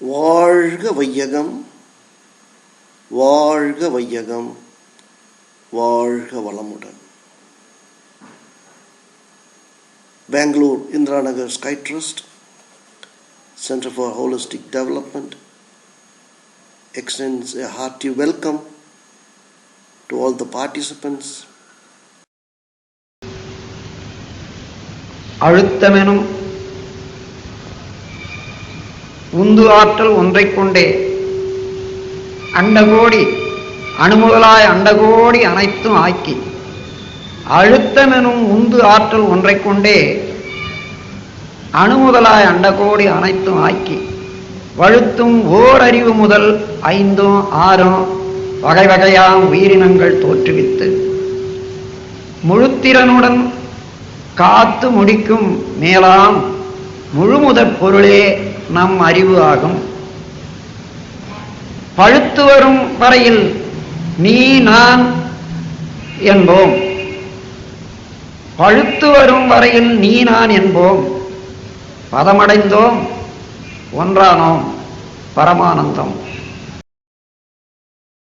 வாழ்க வையகம் வாழ்க வையகம் வாழ்க வளமுடன் Bengaluru Indira Nagar sky trust Center for Holistic Development extends a hearty welcome to all the participants அழுத்தமெனும் உந்து ஆற்றல் ஒன்றைக் கொண்டே அண்டகோடி அணுமுதலாய் அண்டகோடி அனைத்தும் ஆக்கி அழுத்தமெனும் உந்து ஆற்றல் ஒன்றைக் கொண்டே அணுமுதலாய் அண்டகோடி அனைத்தும் ஆக்கி வழுத்தும் ஓர் அறிவு முதல் ஐந்தும் ஆறும் வகை வகையாம் உயிரினங்கள் தோற்றுவித்து முழுத்திறனுடன் காத்து முடிக்கும் மேலாம் முழுமுதற் பொருளே நம் அறிவு ஆகும். பழுத்து வரும் வரையில் நீ நான் என்போம். பழுத்து வரும் வரையில் நீ நான் என்போம். பதமடைந்தோம் ஒன்றானோம் பரமானந்தம்.